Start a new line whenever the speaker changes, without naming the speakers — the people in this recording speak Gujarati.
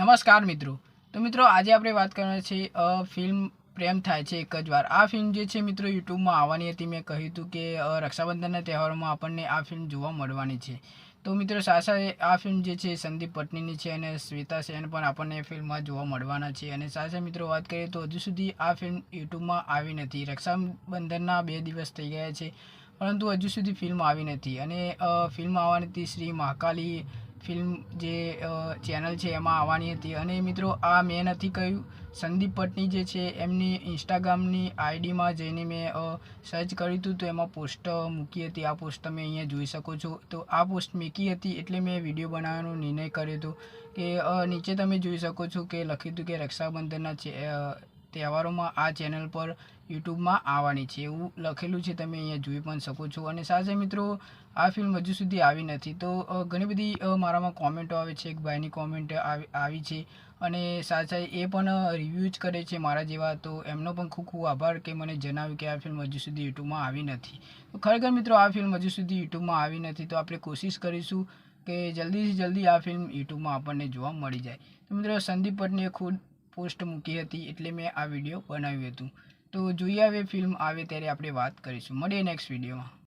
નમસ્કાર મિત્રો. તો મિત્રો, આજે આપણે વાત કરવાની છે ફિલ્મ પ્રેમ થાય છે એક જ વાર. આ ફિલ્મ જે છે મિત્રો, યુટ્યુબમાં આવવાની હતી. મેં કહ્યું હતું કે રક્ષાબંધનના તહેવારોમાં આપણને આ ફિલ્મ જોવા મળવાની છે. તો મિત્રો સાસા આ ફિલ્મ જે છે, સંદીપ પટનીની છે અને શ્વેતા સેન પણ આપણને ફિલ્મમાં જોવા મળવાના છે. અને સાસા મિત્રો, વાત કરીએ તો હજુ સુધી આ ફિલ્મ યુટ્યુબમાં આવી નથી. રક્ષાબંધનના બે દિવસ થઈ ગયા છે, પરંતુ હજુ સુધી ફિલ્મ આવી નથી. અને ફિલ્મ આવવાની હતી શ્રી મહાકાલી ફિલ્મ જે ચેનલ છે એમાં આવવાની હતી. અને મિત્રો, આ મેં નથી કહ્યું, સંદીપ પટની જે છે, એમની ઇન્સ્ટાગ્રામની આઈડીમાં જઈને મેં સર્ચ કર્યું હતું, તો એમાં પોસ્ટ મૂકી હતી. આ પોસ્ટ તમે અહીંયા જોઈ શકો છો. તો આ પોસ્ટ મૂકી હતી એટલે મેં વીડિયો બનાવવાનો નિર્ણય કર્યો હતો કે નીચે તમે જોઈ શકો છો કે લખ્યું હતું કે રક્ષાબંધનના છે તહેવારોમાં આ ચેનલ પર યુટ્યુબમાં આવવાની છે. એવું લખેલું છે, તમે અહીંયા જોઈ પણ શકો છો. અને સાથે મિત્રો, આ ફિલ્મ હજુ સુધી આવી નથી. તો ઘણી બધી મારામાં કોમેન્ટો આવે છે, એક ભાઈની કોમેન્ટ આવી છે. અને સાથે એ પણ રિવ્યૂ જ કરે છે મારા જેવા. તો એમનો પણ ખૂબ ખૂબ આભાર કે મને જણાવ્યું કે આ ફિલ્મ હજુ સુધી યુટ્યુબમાં આવી નથી. તો ખરેખર મિત્રો, આ ફિલ્મ હજુ સુધી યુટ્યુબમાં આવી નથી. તો આપણે કોશિશ કરીશું કે જલ્દીથી જલ્દી આ ફિલ્મ યુટ્યુબમાં આપણને જોવા મળી જાય. તો મિત્રો, સંદીપ પટનીએ ખુદ પોસ્ટ મૂકી હતી એટલે મેં આ વીડિયો બનાવ્યું હતું. તો જોઈએ હવે ફિલ્મ આવે ત્યારે આપણે વાત કરીશું. મળીએ નેક્સ્ટ વિડીયોમાં